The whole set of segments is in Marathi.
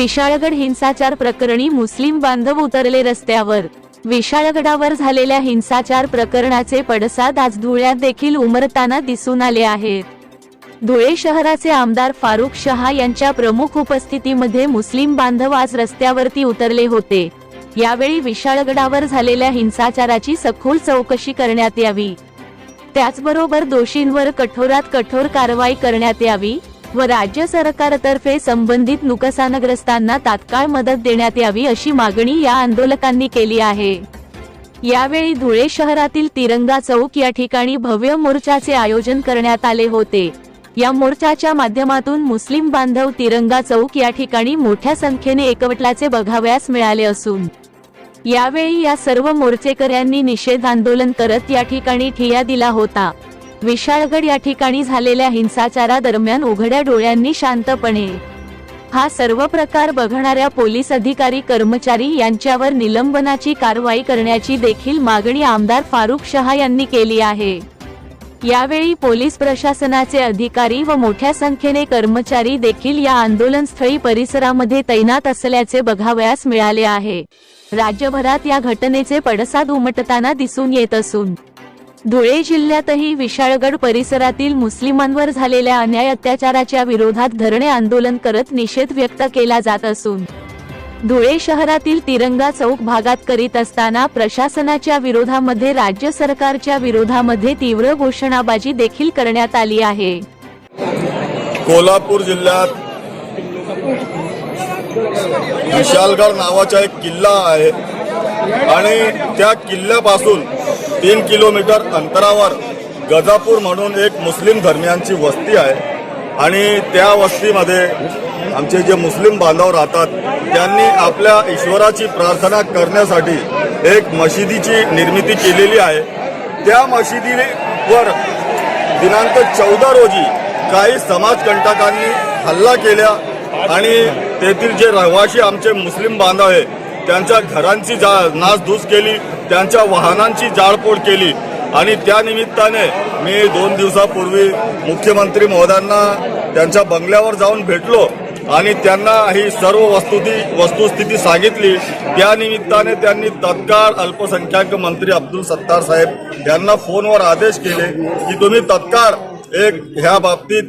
विशाळगड हिंसाचार प्रकरणी मुस्लिम बांधव उतरले रस्त्यावर. विशाळगडावर झालेल्या हिंसाचार प्रकरणाचे पडसाद आज धुळ्यात देखील उमरताना दिसून आले आहेत. धुळे शहराचे आमदार फारुख शहा यांच्या प्रमुख उपस्थितीमध्ये मुस्लिम बांधव आज रस्त्यावरती उतरले होते. यावेळी विशाळगडावर झालेल्या हिंसाचाराची सखोल चौकशी करण्यात यावी. त्याचबरोबर दोषींवर कठोरात कठोर कारवाई करण्यात यावी. व राज्य सरकारतर्फे संबंधित नुकसानग्रस्तांना तात्काळ मदत देण्यात यावी अशी मागणी या आंदोलकांनी केली आहे. यावेळी धुळे शहरातील तिरंगा चौक या ठिकाणी भव्य मोर्चाचे आयोजन करण्यात आले होते. या मोर्चाच्या माध्यमातून मुस्लिम बांधव तिरंगा चौक या ठिकाणी मोठ्या संख्येने एकवटल्याचे बघावयास मिळाले असून यावेळी या सर्व मोर्चेकऱ्यांनी निषेध आंदोलन करत या ठिकाणी ठिया दिला होता. विशाळगड या ठिकाणी झालेल्या हिंसाचारादरम्यान उघड्या डोळ्यांनी शांतपणे. हा सर्व प्रकार बघणाऱ्या पोलीस अधिकारी कर्मचारी यांच्यावर निलंबनाची कारवाई करण्याची देखील मागणी आमदार फारुख शहा यांनी केली आहे. यावेळी पोलीस प्रशासनाचे अधिकारी व मोठ्या संख्येने कर्मचारी देखील या आंदोलनस्थळी परिसरामध्ये तैनात असल्याचे बघावयास मिळाले आहे. राज्यभरात या घटनेचे पडसाद उमटताना दिसून येत असून धुळे जिल्ह्यातही विशाळगड परिसरातील मुस्लिमांवर झालेल्या अन्याय अत्याचाराच्या विरोधात धरणे आंदोलन करत निषेध व्यक्त केला जात असून धुळे शहरातील तिरंगा चौक भागात करीत असताना प्रशासनाच्या विरोधामध्ये राज्य सरकारच्या विरोधामध्ये तीव्र घोषणाबाजी देखील करण्यात आली आहे. कोल्हापूर जिल्ह्यात विशालगड नावाचा एक किल्ला आहे आणि त्या किल्ल्यापासून तीन किलोमीटर अंतरावर गजापूर म्हणून एक मुस्लिम धर्मियांची वस्ती आहे. आणि त्या वस्तीमध्ये आमचे जे मुस्लिम बांधव राहतात त्यांनी आपल्या ईश्वराची प्रार्थना करण्यासाठी एक मशिदीची निर्मिती केलेली आहे. त्या मशिदीवर दिनांक चौदा रोजी काही समाजकंटकांनी हल्ला केल्या आणि तेथील जे रहिवासी आमचे मुस्लिम बांधव आहे त्यांच्या घरांची जा नासधूस केली. त्यांच्या वाहनांची जाळपोळ केली. आणि त्यानिमित्ताने मी दोन दिवसापूर्वी मुख्यमंत्री महोदयांना त्यांच्या बंगल्यावर जाऊन भेटलो आणि त्यांना ही सर्व वस्तुती वस्तुस्थिती सांगितली. त्यानिमित्ताने त्यांनी तत्काळ अल्पसंख्याक मंत्री अब्दुल सत्तार साहेब यांना फोनवर आदेश केले की तुम्ही तत्काळ एक ह्या बाबतीत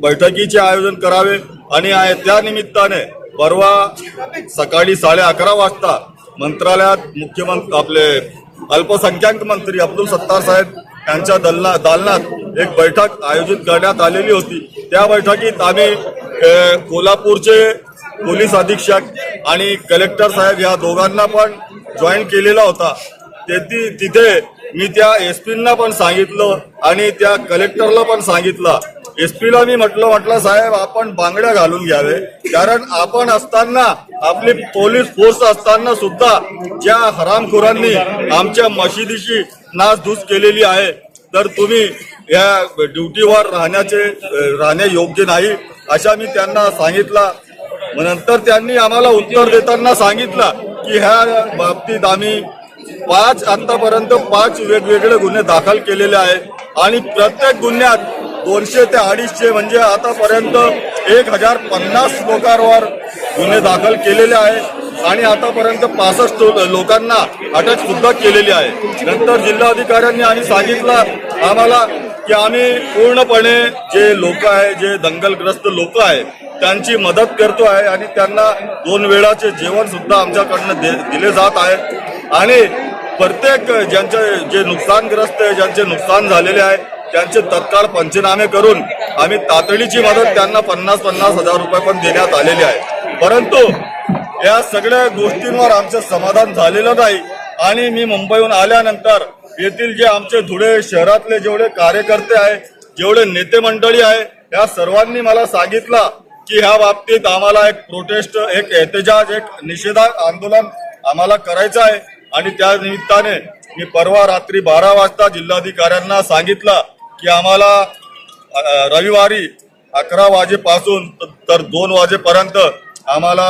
बैठकीचे आयोजन करावे. आणि त्यानिमित्ताने परवा सकाळी साडे अकरा वाजता मंत्रालयात मुख्यमंत्री आपले अल्पसंख्याक मंत्री अब्दुल सत्तार साहेब यांच्या दलना दालनात एक बैठक आयोजित करण्यात आलेली होती. त्या बैठकीत आम्ही कोल्हापूरचे पोलीस अधीक्षक आणि कलेक्टर साहेब या दोघांना पण जॉईन केलेला होता. तेथी तिथे मी त्या एस पींना पण सांगितलं आणि त्या कलेक्टरला पण सांगितलं. एसपीला मी म्हटलं म्हटलं साहेब आपण बांगड्या घालून घ्यावे. कारण आपण असताना आपली पोलीस फोर्स असताना सुद्धा ज्या हरामखोरांनी आमच्या मशिदीशी नासधूस केलेली आहे तर तुम्ही या ड्युटीवर राहण्याचे अ, राहणे योग्य नाही अशा मी त्यांना सांगितला. नंतर त्यांनी आम्हाला उत्तर देताना सांगितलं की ह्या बाबतीत आम्ही पाच आतापर्यंत पाच वेगवेगळे गुन्हे दाखल केलेले आहेत आणि प्रत्येक गुन्ह्यात दोनशे ते अडीचशे म्हणजे आतापर्यंत एक हजार पन्नास लोकांवर गुन्हे दाखल केलेले आहेत. आणि आतापर्यंत पासष्ट लोकांना अटक सुद्धा केलेली आहे. नंतर जिल्हाधिकाऱ्यांनी आणि सांगितलं आम्हाला की आम्ही पूर्णपणे जे लोक आहे जे दंगलग्रस्त लोक आहे त्यांची मदत करतो आहे आणि त्यांना दोन वेळाचे जेवण सुद्धा आमच्याकडनं दे- दिले जात आहे. आणि प्रत्येक ज्यांचे जे नुकसानग्रस्त आहे ज्यांचे नुकसान झालेले आहे त्यांचे तत्काळ पंचनामे करून आम्ही तातडीची मदत त्यांना पन्नास पन्नास हजार रुपये पण देण्यात आलेले आहे. परंतु या सगळ्या गोष्टींवर आमचं समाधान झालेलं नाही आणि मी मुंबईहून आल्यानंतर येथील जे आमचे धुळे शहरातले जेवढे कार्यकर्ते आहे जेवढे नेते मंडळी आहे या सर्वांनी मला सांगितलं की ह्या बाबतीत आम्हाला एक प्रोटेस्ट एक एहतेजाज एक निषेधा आंदोलन आम्हाला करायचं आहे. आणि त्या निमित्ताने मी परवा रात्री बारा वाजता जिल्हाधिकाऱ्यांना सांगितलं की आम्हाला रविवारी अकरा वाजेपासून तर दोन वाजेपर्यंत आम्हाला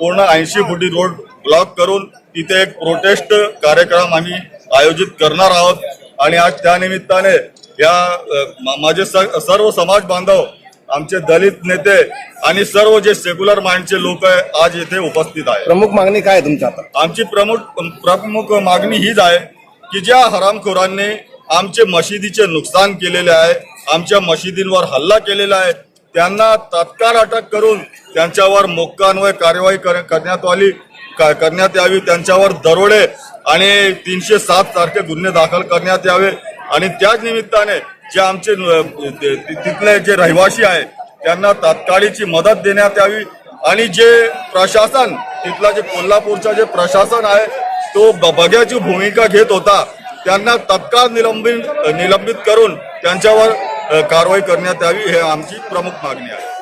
पूर्ण ऐंशी फुटी रोड ब्लॉक करून तिथे एक प्रोटेस्ट कार्यक्रम आम्ही आयोजित करणार आहोत. आणि आज त्या निमित्ताने या माझे सर्व समाज बांधव आमचे दलित नेते आणि सर्व जे सेक्युलर माइंडचे लोक आहे आज येथे उपस्थित आहे प्रमुख मागणी काय तुमच्या आता? आमची प्रमुख प्रमुख मागणी हीच आहे की ज्या हरामखोरांनी आमचे मशिदीचे नुकसान केलेले आहे आमच्या मशिदींवर हल्ला केलेला आहे. त्यांना तत्काळ अटक करून त्यांच्यावर मोक्कान्वय कार्यवाही कर- करण्यात आली. करण्यात यावी त्यांच्यावर दरोडे आणि तीनशे सात सारखे गुन्हे दाखल करण्यात यावे. आणि त्याच निमित्ताने जे आमचे न- तिथले जे रहिवासी आहे त्यांना तात्काळीची मदत देण्यात यावी. आणि जे प्रशासन तिथला जे कोल्हापूरचा जे प्रशासन आहे तो ब- बघ्याची भूमिका घेत होता. त्यांना तत्काळ निलंबित निलंबित करून त्यांच्यावर कारवाई करण्यात यावी हे आमची प्रमुख मागणी आहे.